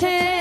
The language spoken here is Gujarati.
છે.